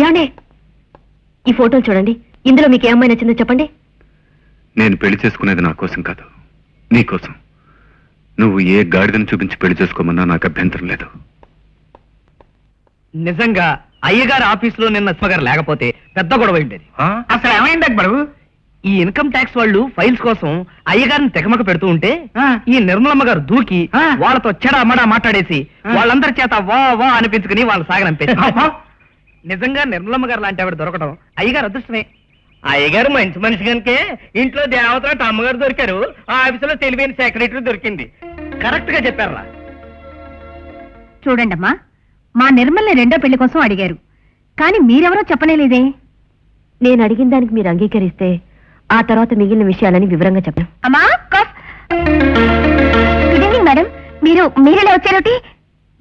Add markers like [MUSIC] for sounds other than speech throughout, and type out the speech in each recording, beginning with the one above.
ఏమండి ఈ ఫోటోలు చూడండి ఇందులో మీకు ఏ అమ్మాయి నచ్చిందో చెప్పండి నేను పెళ్ళి చేసుకునేది నా కోసం కాదు నీ కోసం నువ్వు ఏ గాడిదను చూపించి పెళ్ళి చేసుకోమన్నా నాకు అభ్యంతరం లేదు నిజంగా అయ్యగారి ఆఫీసులో నిన్న గారు లేకపోతే పెద్ద గొడవ ఉండేది ఆ? అసలు ఏమైంది అక్బరు ఈ ఇన్కమ్ ట్యాక్స్ వాళ్ళు ఫైల్స్ కోసం అయ్యగారిని తెగమక పెడుతూ ఉంటే ఆ. ఈ నిర్మలమ్మ గారు దూకి. వాళ్ళతో చెడా మడా మాట్లాడేసి. వాళ్ళందరి చేత వా వా అనిపించుకుని వాళ్ళు సాగనంపేసి. నిజంగా నిర్మలమ్మ గారు లాంటి ఆవిడ దొరకడం అయ్యగారు అదృష్టమే. అయ్యగారు మంచి మనిషి కనుకే ఇంట్లో దేవత అమ్మగారు దొరికారు. ఆ ఆఫీసులో తెలివైన సెక్రటరీ దొరికింది. కరెక్ట్గా చెప్పారా చూడండమ్మా మా నిర్మల్ని రెండో పెళ్ళి కోసం అడిగారు. కానీ మీరెవరో చెప్పనేలేదే నేను అడిగిన దానికి మీరు అంగీకరిస్తే ఆ తర్వాత మిగిలిన విషయాలని వివరంగా చెప్పను. అమ్మా గుడ్ ఈవినింగ్ మేడం మీరు మీరెలా వచ్చారోటి?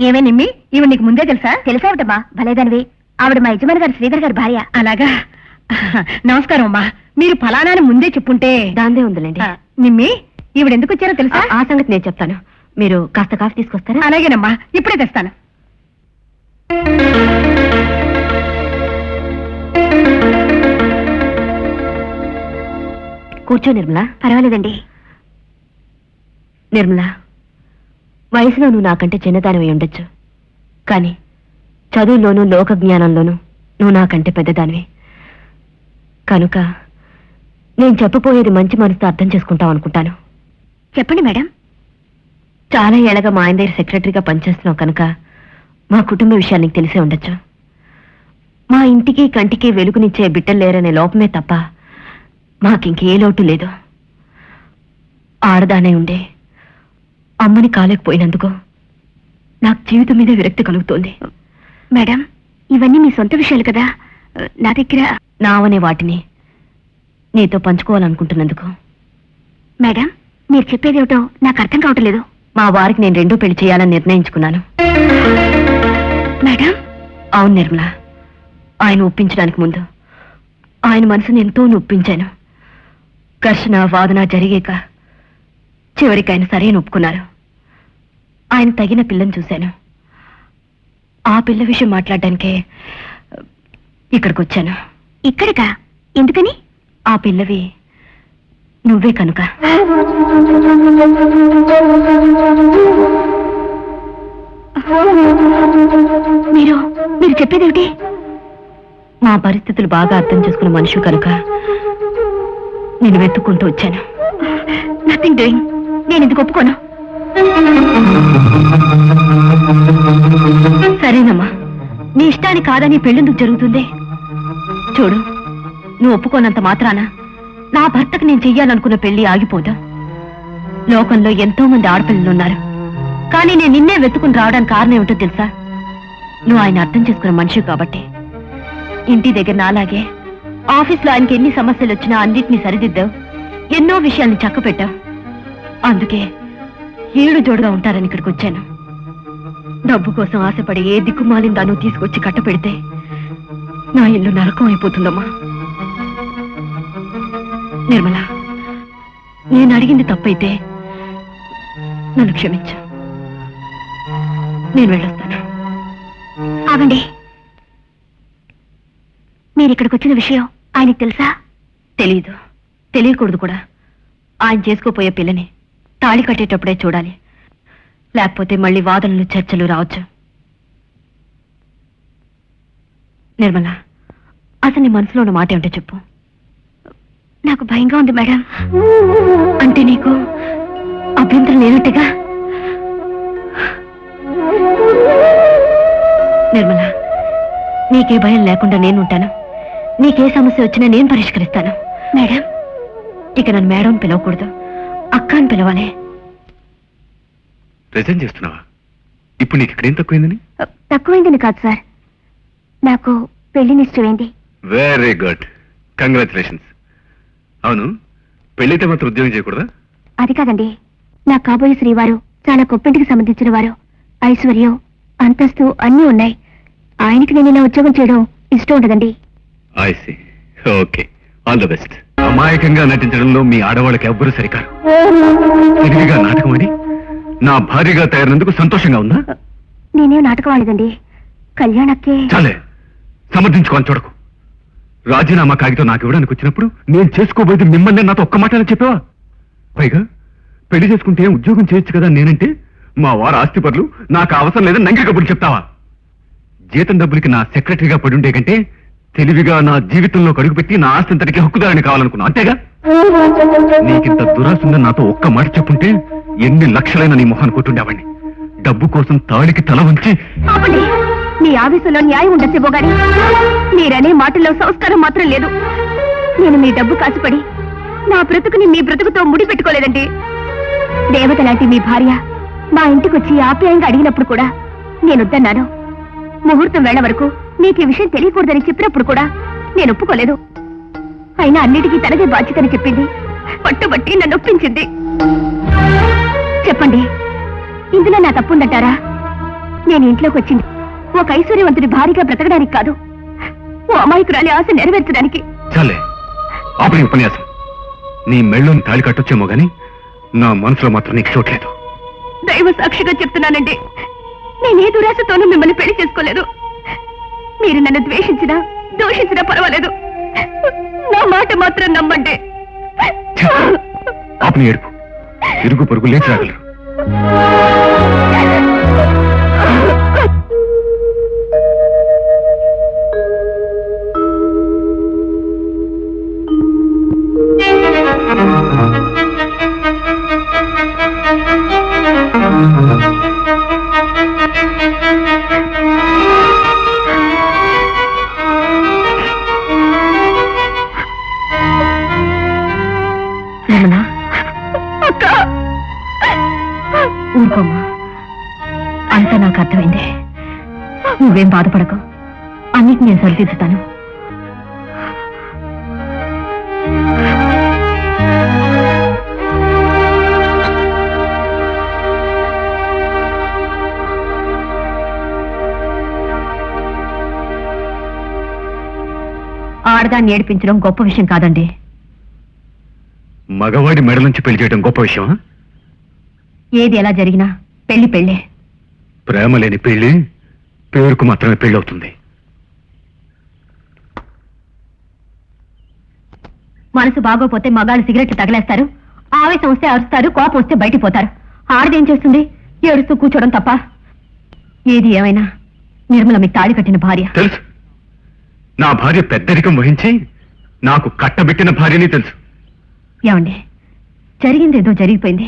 ఏమే నిమ్మి? ఇవి నీకు ముందే తెలుసా? తెలుసావటమ్మా భలేదానివి. ఆవిడ మా యజమాని గారు శ్రీధర్ గారి భార్య. అలాగా? నమస్కారం అమ్మా. మీరు ఫలానాని ముందే చెప్పుంటే. దాందే ఉందిలేండి. నిమ్మి ఈవిడ ఎందుకు వచ్చారో తెలుసా? ఆ సంగతి నేను చెప్తాను. మీరు కాస్త కాఫీ తీసుకొస్తారా? అలాగేనమ్మా. ఇప్పుడే తెస్తాను. కూర్చో నిర్మలా. పర్వాలేదండి. నిర్మలా వయసులో నువ్వు నాకంటే చిన్నదానివి ఉండొచ్చు. కానీ చదువుల్లోనూ లోక జ్ఞానంలోనూ నువ్వు నాకంటే పెద్దదానివి. కనుక నేను చెప్పబోయేది మంచి మనసుతో అర్థం చేసుకుంటావు అనుకుంటాను. చెప్పండి మేడం. చాలా ఏళ్ళగా మా ఆయన దగ్గర సెక్రటరీగా పనిచేస్తున్నావు కనుక మా కుటుంబ విషయాలు నీకు తెలిసే ఉండొచ్చు. మా ఇంటికి కంటికి వెలుగునిచ్చే బిడ్డలు లేరనే లోపమే తప్ప మాకింకే లోటు లేదు. ఆడదానే ఉండే. అమ్మని కాలేకపోయినందుకు నాకు జీవితం మీద విరక్తి కలుగుతోంది. మేడం ఇవన్నీ మీ సొంత విషయాలు కదా. నా దగ్గర నావనే వాటిని నీతో పంచుకోవాలనుకుంటున్నందుకు. మేడం మీరు చెప్పేదేమిటో నాకు అర్థం కావట్లేదు మా వారికి నేను రెండో పెళ్ళి చేయాలని నిర్ణయించుకున్నాను. మేడం? అవును నిర్మల ఆయన ఒప్పించడానికి ముందు ఆయన మనసుని ఎంతో నొప్పించాను ఘర్షణ వాదన జరిగాక చివరికి ఆయన సరైన ఒప్పుకున్నారు. ఆయన తగిన పిల్లని చూశాను. ఆ పిల్ల విషయం మాట్లాడడానికే ఇక్కడికి వచ్చాను ఇక్కడికా? ఎందుకని? ఆ పిల్లవి నువ్వే కనుక. మీరు మీరు చెప్పేదేమిటి? మా పరిస్థితులు బాగా అర్థం చేసుకున్న మనిషి కనుక నేను వెతుక్కుంటూ వచ్చాను. నథింగ్ డూయింగ్ నేను ఎందుకు ఒప్పుకోను. సరేనమ్మా. నీ ఇష్టాన్ని కాదని పెళ్ళెందుకు జరుగుతుంది? చూడు నువ్వు ఒప్పుకోనంత మాత్రాన నా భర్తకు నేను చెయ్యాలనుకున్న పెళ్ళి ఆగిపోదు? లోకంలో ఎంతో మంది ఆడపిల్లలు ఉన్నారు. కానీ నేను నిన్నే వెతుకుని రావడానికి కారణం ఏమిటో తెలుసా? నువ్వు ఆయన అర్థం చేసుకున్న మనిషి కాబట్టి. ఇంటి దగ్గర నాలాగే ఆఫీస్లో ఆయనకి ఎన్ని సమస్యలు వచ్చినా అన్నిటినీ సరిదిద్దావు. ఎన్నో విషయాల్ని చక్కపెట్టావు. అందుకే ఏడు జోడుగా ఉంటారని ఇక్కడికి వచ్చాను. డబ్బు కోసం ఆశపడి ఏ దిక్కుమాలిన దాను తీసుకొచ్చి కట్టపెడితే నా ఇల్లు నరకం అయిపోతుందమ్మా. నిర్మల నేను అడిగింది తప్పైతే నన్ను క్షమించు. నేను వెళ్ళొస్తాను. ఆగండి. మీరు ఇక్కడికి వచ్చిన విషయం ఆయనకు తెలుసా? తెలీదు. తెలియకూడదు కూడా. ఆయన చేసుకోపోయే పిల్లని తాళి కట్టేటప్పుడే చూడాలి. లేకపోతే మళ్ళీ వాదనలు చర్చలు రావచ్చు? నిర్మల అసలు నీ మనసులో ఉన్న మాట ఏమిటో చెప్పు. నాకు భయంగా ఉంది మేడం. అంటే నీకు అభ్యంతరం లేనట్టుగా? నిర్మల నీకే భయం లేకుండా నేనుంటాను నీకే సమస్య వచ్చినా నేను పరిష్కరిస్తాను. మేడం. ఇక నన్ను మేడం పిలవకూడదు. అక్క అని పిలవాలి. రిజైన్ చేస్తున్నావా? ఇప్పుడు నీకు ఇక్కడేం తక్కువైందని? తక్కువైందని కాదు సార్. నాకు పెళ్ళి నిశ్చయమైంది. వెరీ గుడ్ కంగ్రాచులేషన్స్ అవును పెళ్ళైతే మాత్రం ఉద్యోగం చేయకూడదా? అది కాదండి. నా కాబోయే శ్రీవారు చాలా గొప్పింటికి సంబంధించిన వారు. ఐశ్వర్యం అంతస్తు అన్నీ ఉన్నాయి. ఆయనకి నేను ఇలా ఉద్యోగం చేయడం ఇష్టం ఉండదండి. I see okay all the best అమాయకంగా నటించడంలో మీ ఆడవాళ్ళకి ఎవ్వరూ సరికారు. [LAUGHS] తెలివిగా నాటకం అని నా భార్యగా తయారైనందుకు సంతోషంగా ఉందా? నేనేం నాటకం ఆడదండి కళ్యాణక్కే. చాలే. సమర్థించుకోని చూడకు. రాజీనామా కాగితం నాకు ఇవ్వడానికి వచ్చినప్పుడు నేను చేసుకోబోయేది మిమ్మల్ని నాతో ఒక్క మాట చెప్పావా? పైగా పెళ్ళి చేసుకుంటే ఉద్యోగం చేయొచ్చు కదా నేనంటే మా వారు ఆస్తి పనులు నాకు అవసరం లేదని నంగి కబుర్లు చెప్తావా? జీతం డబ్బులకి నా సెక్రటరీగా పడుండే కంటే తెలివిగా నా జీవితంలో కడుగుపెట్టి నా ఆస్తి అంతటికి హక్కుదారిని కావాలనుకున్నా. అంతేగా? నీకింత దురాశ ఉందని నాతో ఒక్క మాట చెప్పుంటే ఎన్ని లక్షలైన నీ మొహాన్ని కొట్టుండేవాడిని డబ్బు కోసం తాళికి తల వంచి ఆపండి మీ ఆవేశంలో న్యాయం ఉండొచ్చేమో గాని మీరనే మాటల్లో సంస్కారం మాత్రం లేదు. నేను మీ డబ్బు కాసుపడి నా బ్రతుకుని మీ బ్రతుకుతో ముడి పెట్టుకోలేదండి దేవత లాంటి మీ భార్య మా ఇంటికొచ్చి ఆప్యాయంగా అడిగినప్పుడు కూడా నేను వద్దన్నాను. ముహూర్తం వేళ వరకు మీకు ఈ విషయం తెలియకూడదని చెప్పినప్పుడు కూడా నేను ఒప్పుకోలేదు. అయినా అన్నిటికీ తనదే బాధ్యతని చెప్పింది పట్టుబట్టి నన్ను ఒప్పించింది. చెప్పండి. ఇందులో నా తప్పుందంటారా? నేను ఇంట్లోకి వచ్చింది. ఒక ఐశ్వర్యవంతుడి భారీగా బ్రతకడానికి కాదు. ఓ అమాయకురాలి ఆశ నెరవేర్చడానికి. చాలే ఆపని ఉపన్యాసం. నీ మెళ్ళోని తాళి కట్టొచ్చేమో గాని నా మనసులో మాత్రం నీకు చోట్లేదు దైవ సాక్షిగా చెప్తున్నానండి. నేనే దురాశతోనూ మిమ్మల్ని పెళ్ళి చేసుకోలేదు. మీరు నన్ను ద్వేషించినా దూషించినా పర్వాలేదు. నా మాట మాత్రం నమ్మండి. ఆపని ఏడుపు. ఇరుగు పొరుగు లేచి రాగలరు ఊరుకోమ్మా. అంతా నాకు అర్థమైంది. నువ్వేం బాధపడకు. అన్నిటి నేను సరిదిద్దుతాను. ఆడదాన్ని ఏడిపించడం గొప్ప విషయం కాదండి. మగవాడి మెడ నుంచి పెళ్ళి చేయడం గొప్ప విషయమా? ఏది ఎలా జరిగినా పెళ్ళి పెళ్ళే. ప్రేమ లేని పెళ్ళి పేరుకు మాత్రమే పెళ్ళి అవుతుంది మనసు బాగోపోతే మగాళ్ళు సిగరెట్లు తగలేస్తారు ఆవేశం వస్తే అరుస్తారు కోపం వస్తే బయటికి పోతారు. ఆడదేం చేస్తుంది? ఏడుస్తూ కూర్చోవడం తప్ప. ఏది ఏమైనా నిర్మల మీకు తాళి కట్టిన భార్య. తెలుసు. నా భార్య పెద్దరికం వహించి నాకు కట్టబెట్టిన భార్యని తెలుసు. ఏమండి? జరిగిందేదో జరిగిపోయింది.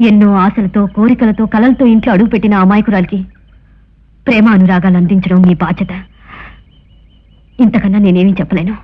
ఎన్నో ఆశలతో కోరికలతో కలలతో ఇంట్లో అడుగుపెట్టిన అమాయకురాలికి ప్రేమ అనురాగాలు అందించడం మీ బాధ్యత. ఇంతకన్నా నేనేమీ చెప్పలేను.